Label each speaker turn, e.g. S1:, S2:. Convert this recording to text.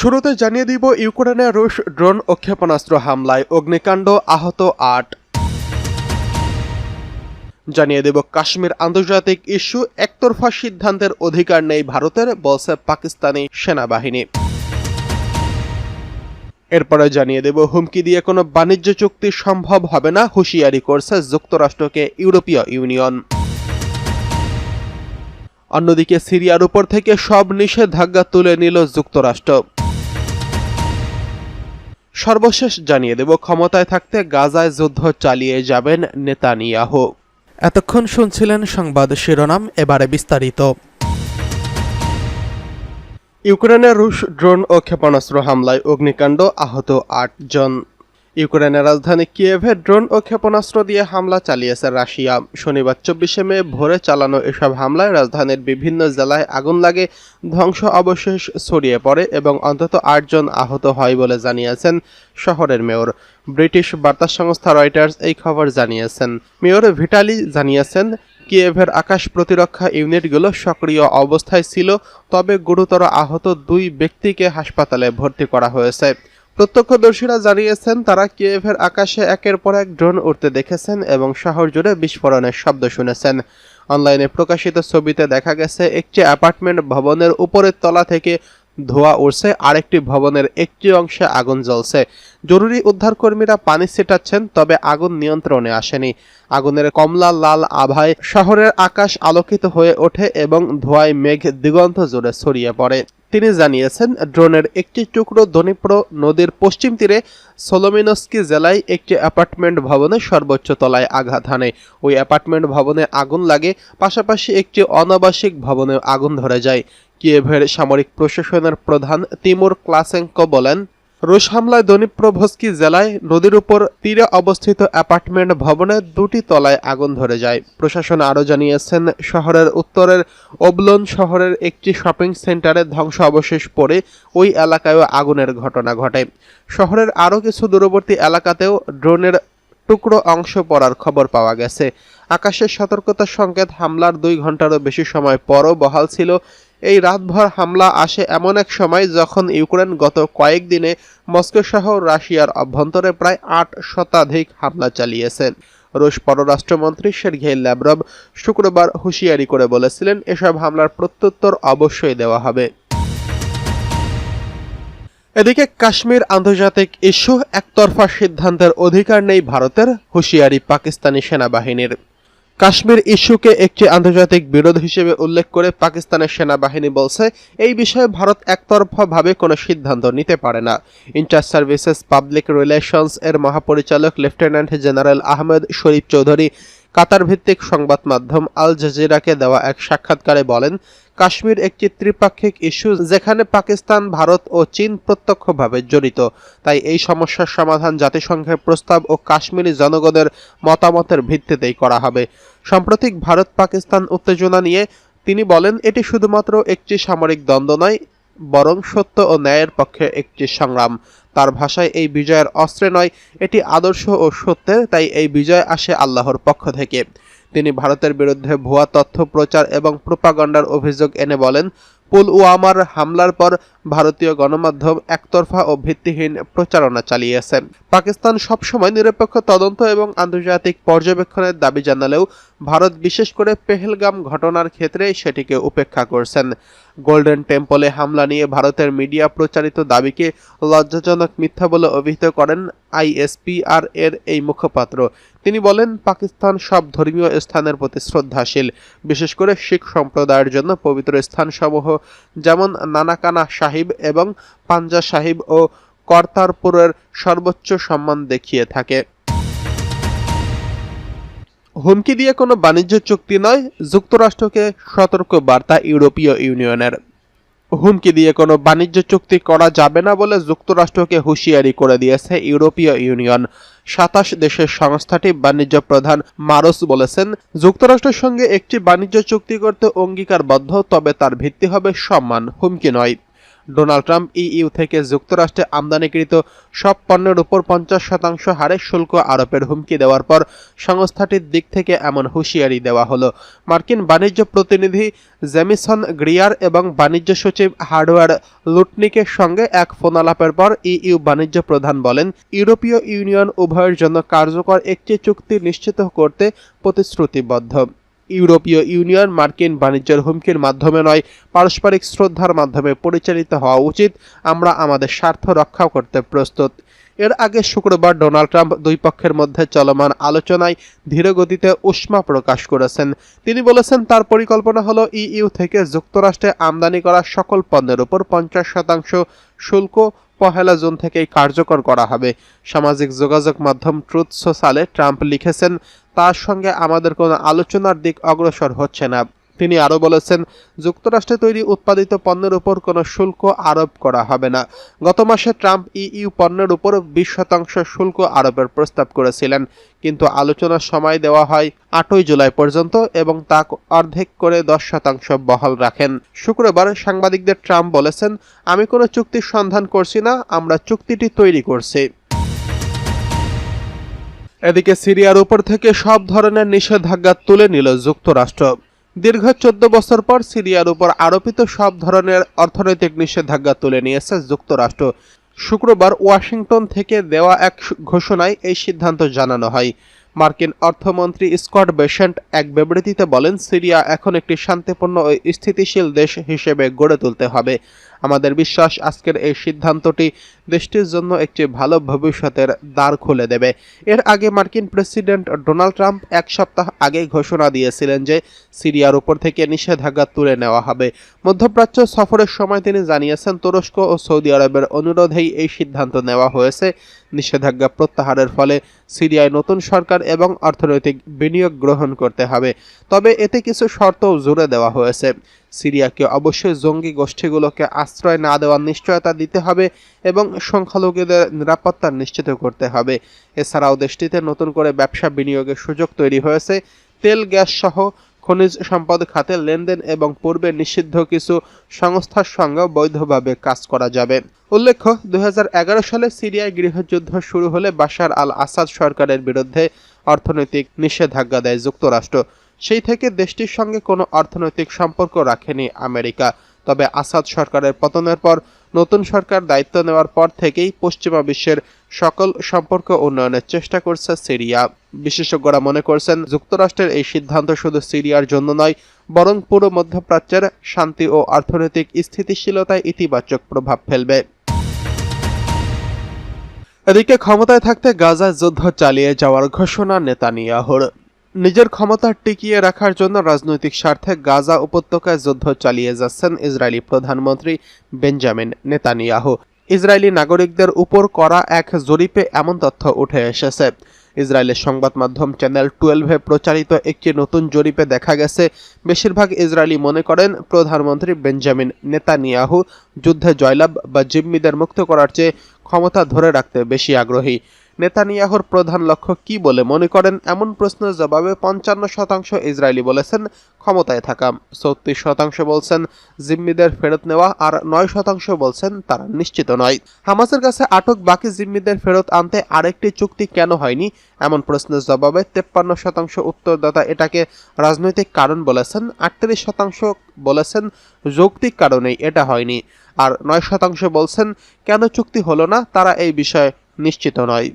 S1: শুরুতে জানিয়ে দিব ইউক্রেনে রুশ ড্রোন ও ক্ষেপণাস্ত্র হামলায় অগ্নিকাণ্ড আহত আট। জানিয়ে দেব কাশ্মীর আন্তর্জাতিক ইস্যু, একতরফা সিদ্ধান্তের অধিকার নেই ভারতের, বলছে পাকিস্তানি সেনাবাহিনী। এরপরে জানিয়ে দেব হুমকি দিয়ে কোনো বাণিজ্য চুক্তি সম্ভব হবে না, হুঁশিয়ারি করছে যুক্তরাষ্ট্রকে ইউরোপীয় ইউনিয়ন। অন্যদিকে সিরিয়ার উপর থেকে সব নিষেধাজ্ঞা তুলে নিল যুক্তরাষ্ট্র। সর্বশেষ জানিয়ে দেব ক্ষমতায় থাকতে গাজায় যুদ্ধ চালিয়ে যাবেন নেতানিয়াহু। এতক্ষণ শুনছিলেন সংবাদ শিরোনাম এবারে বিস্তারিত। ইউক্রেনের রুশ ড্রোন ও ক্ষেপণাস্ত্র হামলায় অগ্নিকাণ্ড আহত আট জন ইউক্রেনের রাজধানী কিয়েভে ড্রোন ও ক্ষেপণাস্ত্র দিয়ে হামলা চালিয়েছে রাশিয়া। শনিবার চব্বিশে মে ভোরে চালানো এসব হামলায় রাজধানীর বিভিন্ন জেলায় আগুন লাগে, ধ্বংস অবশেষ ছড়িয়ে পড়ে এবং অন্তত আটজন আহত হয় বলে জানিয়েছেন শহরের মেয়র। ব্রিটিশ বার্তা সংস্থা রয়টার্স এই খবর জানিয়েছেন। মেয়র ভিটালি জানিয়েছেন, কিয়েভের আকাশ প্রতিরক্ষা ইউনিটগুলো সক্রিয় অবস্থায় ছিল, তবে গুরুতর আহত দুই ব্যক্তিকে হাসপাতালে ভর্তি করা হয়েছে। প্রত্যক্ষদর্শীরা জানিয়েছেন, তারা কিয়েভের আকাশে একের পর এক ড্রোন উঠতে দেখেছেন এবং শহর জুড়ে বিস্ফোরণের শব্দ শুনেছেন। অনলাইনে প্রকাশিত ছবিতে দেখা গেছে, একটি অ্যাপার্টমেন্ট ভবনের উপরের তলা থেকে ধোঁয়া উঠছে আরেকটি ভবনের একটি অংশে আগুন জ্বলছে। জরুরি উদ্ধারকর্মীরা পানি ছিটাচ্ছেন, তবে আগুন নিয়ন্ত্রণে আসেনি। আগুনের কমলা লাল আভায় শহরের আকাশ আলোকিত হয়ে ওঠে এবং ধোঁয়ায় মেঘ দিগন্ত জুড়ে ছড়িয়ে পড়ে। তিনি জানিয়েছেন, ড্রোনের একটি টুকরো দনিপ্র নদীর পশ্চিম তীরে সোলোমিনস্কি জেলায় একটি অ্যাপার্টমেন্ট ভবনে সর্বোচ্চ তলায় আঘাত হানে। ওই অ্যাপার্টমেন্ট ভবনে আগুন লাগে, পাশাপাশি একটি অনাবাসিক ভবনে আগুন ধরে যায়। কিয়েভের সামরিক প্রশাসনের প্রধান তিমুর ক্লাসেঙ্কো বলেন রুশ হামলায় দনিপ্রভস্কি জেলায় নদীর উপর তীরে অবস্থিত অ্যাপার্টমেন্ট ভবনের দুটি তলায় আগুন ধরে যায়। প্রশাসন আরও জানিয়েছেন, শহরের উত্তরের ওবলন শহরের একটি শপিং সেন্টারে ধ্বংস অবশেষ পড়ে ওই এলাকায়ও আগুনের ঘটনা ঘটে। শহরের আরও কিছু দূরবর্তী এলাকাতেও ড্রোনের টুকরো অংশ পড়ার খবর পাওয়া গেছে। আকাশের সতর্কতা সংকেত হামলার দুই ঘন্টারও বেশি সময় পরও বহাল ছিল এই রাতভর হামলা আসে এমন এক সময় যখন ইউক্রেন গত কয়েকদিনে মস্কো সহ রাশিয়ার অভ্যন্তরে প্রায় আট শতাধিক হামলা চালিয়েছেন রুশ পররাষ্ট্রমন্ত্রী সের্গেই ল্যাব্রভ শুক্রবার হুঁশিয়ারি করে বলেছিলেন, এসব হামলার প্রত্যুত্তর অবশ্যই দেওয়া হবে। এদিকে কাশ্মীর আন্তর্জাতিক ইস্যু একতরফা সিদ্ধান্তের অধিকার নেই ভারতের, হুঁশিয়ারি পাকিস্তানি সেনাবাহিনীর। কাশ্মীর ইস্যুকে একটি আন্তর্জাতিক বিরোধ হিসেবে উল্লেখ করে পাকিস্তানের সেনাবাহিনী বলছে, এই বিষয়ে ভারত একতরফাভাবে কোনো সিদ্ধান্ত নিতে পারে না। ইন্টার সার্ভিসেস পাবলিক রিলেশনস এর মহাপরিচালক lieutenant general Ahmed Sharif Chowdhury Qatar ভিত্তিক সংবাদ মাধ্যম আল জাজিরাকে দেওয়া এক সাক্ষাৎকারে বলেন, কাশ্মীর একটি ত্রিপাক্ষিক ইস্যু যেখানে পাকিস্তান, ভারত ও চীন প্রত্যক্ষভাবে জড়িত। তাই এই সমস্যার সমাধান জাতিসংঘের প্রস্তাব ও কাশ্মীরি জনগণের মতামতের ভিত্তিতেই করা হবে। সাম্প্রতিক ভারত পাকিস্তান উত্তেজনা নিয়ে তিনি বলেন, এটি শুধুমাত্র একটি সামরিক দ্বন্দ্ব নয় বরং সত্য ও ন্যায়ের পক্ষে একটি সংগ্রাম। তার ভাষায় এই বিজয়ের অস্ত্রে নয়, এটি আদর্শ ও সত্যের তাই এই বিজয় আসে আল্লাহর পক্ষ থেকে। তিনি ভারতের বিরুদ্ধে ভুয়া তথ্য প্রচার এবং প্রোপাগান্ডার অভিযোগ এনে বলেন, পুলওয়ামার হামলার পর ভারতীয় গণমাধ্যম একতরফা ও ভিত্তিহীন প্রচারণা চালিয়েছে। পাকিস্তান সবসময় নিরপেক্ষ তদন্ত এবং আন্তর্জাতিক পর্যবেক্ষণের দাবি জানালেও ভারত বিশেষ করে পেহেলগাম ঘটনার ক্ষেত্রে সেটিকে উপেক্ষা করছেন। গোল্ডেন টেম্পলে হামলা নিয়ে ভারতের মিডিয়া প্রচারিত দাবিকে লজ্জাজনক মিথ্যা বলে অভিহিত করেন আইএসপিআর এর এই মুখপাত্র। তিনি বলেন, পাকিস্তান সব ধর্মীয় স্থানের প্রতি শ্রদ্ধাশীল। বিশেষ করে শিখ সম্প্রদায়ের জন্য পবিত্র স্থানসমূহ যেমন নানাকানা সাহিব এবং পাঞ্জা সাহিব ও কর্তারপুরের সর্বোচ্চ সম্মান দেখিয়ে থাকে। হুমকি দিয়ে কোনো বাণিজ্য চুক্তি নয়, যুক্তরাষ্ট্রকে সতর্ক বার্তা ইউরোপীয় ইউনিয়নের। হুমকি দিয়ে কোনো বাণিজ্য চুক্তি করা যাবে না বলে যুক্তরাষ্ট্রকে হুঁশিয়ারি করে দিয়েছে ইউরোপীয় ইউনিয়ন। সাতাশ দেশের সংস্থাটি বাণিজ্য প্রধান মারস বলেছেন, যুক্তরাষ্ট্রের সঙ্গে একটি বাণিজ্য চুক্তি করতে অঙ্গীকারবদ্ধ, তবে তার ভিত্তি হবে সম্মান, হুমকি নয়। ডোনাল্ড ট্রাম্প ইইউ থেকে যুক্তরাষ্ট্রে আমদানিকৃত সব পণ্যের উপর পঞ্চাশ শতাংশ হারে শুল্ক আরোপের হুমকি দেওয়ার পর সংস্থাটির দিক থেকে এমন হুঁশিয়ারি দেওয়া হলো। মার্কিন বাণিজ্য প্রতিনিধি জেমিসন গ্রিয়ার এবং বাণিজ্য সচিব হার্ডওয়ার লুটনিকের সঙ্গে এক ফোনালাপের পর ইইউ বাণিজ্য প্রধান বলেন, ইউরোপীয় ইউনিয়ন উভয়ের জন্য কার্যকর একটি চুক্তি নিশ্চিত করতে প্রতিশ্রুতিবদ্ধ। ইউরোপীয় ইউনিয়ন মার্কিন বাণিজ্যের হুমকির মাধ্যমে নয়, পারস্পরিক শ্রদ্ধার মাধ্যমে পরিচালিত হওয়া উচিত। আমরা আমাদের স্বার্থ রক্ষা করতে প্রস্তুত। এর আগে শুক্রবার ডোনাল্ড ট্রাম্প দুই পক্ষের মধ্যে চলমান আলোচনায় ধীরগতিতে উষ্মা প্রকাশ করেছেন। তিনি বলেছেন, তার পরিকল্পনা হল ইইউ থেকে যুক্তরাষ্ট্রে আমদানি করা সকল পণ্যের উপর পঞ্চাশ শতাংশ শুল্ক পহেলা জুন থেকেই কার্যকর করা হবে। সামাজিক যোগাযোগ মাধ্যম ট্রুথ সোশ্যালে ট্রাম্প লিখেছেন তার সঙ্গে আমাদের কোনো আলোচনার দিক অগ্রসর হচ্ছে না। তিনি আরও বলেছেন, যুক্তরাষ্ট্রে তৈরি উৎপাদিত পণ্যের উপর কোনো শুল্ক আরোপ করা হবে না। গত মাসে ট্রাম্প ইইউ পণ্যের উপর বিশ শতাংশ শুল্ক আরোপের প্রস্তাব করেছিলেন। কিন্তু আলোচনার সময় দেওয়া হয় আটই জুলাই পর্যন্ত এবং তা অর্ধেক করে দশ শতাংশ বহাল রাখেন। শুক্রবার সাংবাদিকদের ট্রাম্প বলেছেন, আমি কোনো চুক্তির সন্ধান করছি না, আমরা চুক্তিটি তৈরি করছি। এদিকে সিরিয়ার উপর থেকে সব ধরনের নিষেধাজ্ঞা তুলে নিল যুক্তরাষ্ট্র। দীর্ঘ চোদ্দ বছর পর সিরিয়ার উপর আরোপিত সব ধরনের অর্থনৈতিক নিষেধাজ্ঞা তুলে নিয়েছে যুক্তরাষ্ট্র। শুক্রবার ওয়াশিংটন থেকে দেওয়া এক ঘোষণায় এই সিদ্ধান্ত জানানো হয়। মার্কিন অর্থমন্ত্রী স্কট বেসেন্ট এক বিবৃতিতে বলেন, সিরিয়া এখন একটি শান্তিপূর্ণ ও স্থিতিশীল দেশ হিসেবে গড়ে তুলতে হবে। আমাদের বিশ্বাস আজকের এই সিদ্ধান্তটি দেশটির জন্য একটি ভালো ভবিষ্যতের দ্বার খুলে দেবে। এর আগে মার্কিন প্রেসিডেন্ট ডোনাল্ড ট্রাম্প এক সপ্তাহ আগে ঘোষণা দিয়েছিলেন যে সিরিয়ার উপর থেকে নিষেধাজ্ঞা তুলে নেওয়া হবে। মধ্যপ্রাচ্য সফরের সময় তিনি জানিয়েছেন, তুরস্ক ও সৌদি আরবের অনুরোধেই এই সিদ্ধান্ত নেওয়া হয়েছে। নিষেধাজ্ঞা প্রত্যাহারের ফলে সিরিয়ায় নতুন সরকার এবং অর্থনৈতিক বিনিয়োগ গ্রহণ করতে হবে। তবে এতে কিছু শর্তও জুড়ে দেওয়া হয়েছে। সিরিয়াকে অবশ্যই জঙ্গি গোষ্ঠীগুলোকে আশ্রয় না দেওয়ার নিশ্চয়তা দিতে হবে এবং সংখ্যালঘুদের নিরাপত্তা নিশ্চিত করতে হবে। এছাড়াও দেশটিতে নতুন করে ব্যবসা বিনিয়োগের সুযোগ তৈরি হয়েছে। তেল, গ্যাস সহ খনিজ সম্পদ, খাতে লেনদেন এবং পূর্বে নিষিদ্ধ কিছু সংস্থার সঙ্গে বৈধভাবে কাজ করা যাবে। উল্লেখ্য, দুই হাজার এগারো সালে সিরিয়ায় গৃহযুদ্ধ শুরু হলে বাশার আল আসাদ সরকারের বিরুদ্ধে অর্থনৈতিক নিষেধাজ্ঞা দেয় যুক্তরাষ্ট্র। সেই থেকে দেশটির সঙ্গে কোনো অর্থনৈতিক সম্পর্ক রাখেনি আমেরিকা। তবে আসাদ সরকারের পতনের পর নতুন সরকার দায়িত্ব নেওয়ার পর থেকেই পশ্চিমা বিশ্বের সকল সম্পর্ক উন্নয়নের চেষ্টা করছে সিরিয়া। বিশেষজ্ঞরা মনে করছেন, যুক্তরাষ্ট্রের এই সিদ্ধান্ত শুধু সিরিয়ার জন্য নয়, বরং পুরো মধ্যপ্রাচ্যের শান্তি ও অর্থনৈতিক স্থিতিশীলতায় ইতিবাচক প্রভাব ফেলবে। এদিকে ক্ষমতায় থাকতে গাজায় যুদ্ধ চালিয়ে যাওয়ার ঘোষণা নেতানিয়াহুর। নিজের ক্ষমতা টিকিয়ে রাখার জন্য রাজনৈতিক স্বার্থে গাজা উপত্যকায় যুদ্ধ চালিয়ে যাচ্ছেন ইসরায়েলি প্রধানমন্ত্রী বেঞ্জামিন নেতানিয়াহু। ইসরায়েলি নাগরিকদের উপর করা এক জরিপে এমন তথ্য উঠে এসেছে। ইসরায়েলের সংবাদ মাধ্যম চ্যানেল টুয়েলভে প্রচারিত একটি নতুন জরিপে দেখা গেছে, বেশিরভাগ ইসরায়েলি মনে করেন প্রধানমন্ত্রী বেঞ্জামিন নেতানিয়াহু যুদ্ধে জয়লাভ বা জিম্মিদের মুক্ত করার চেয়ে ক্ষমতা ধরে রাখতে বেশি আগ্রহী। নেতানিয়াহুর প্রধান লক্ষ্য কি বলে মনে করেন? এমন প্রশ্নের জবাবে পঞ্চান্ন শতাংশ ইসরায়েলি বলেছেন ক্ষমতায় থাকা। চৌত্রিশ শতাংশ বলছেন জিম্মিদের ফেরত নেওয়া আর নয় শতাংশ বলছেন তারা নিশ্চিত নয়। হামাসের কাছে আটক বাকি জিম্মিদের ফেরত আনতে আরেকটি চুক্তি কেন হয়নি? এমন প্রশ্নের জবাবে তেপ্পান্ন শতাংশ উত্তরদাতা এটাকে রাজনৈতিক কারণ বলেছেন, আটত্রিশ শতাংশ বলেছেন যৌক্তিক কারণেই এটা হয়নি। আর নয় শতাংশ বলছেন কেন চুক্তি হলো না, তারা এই বিষয়ে নিশ্চিত নয়।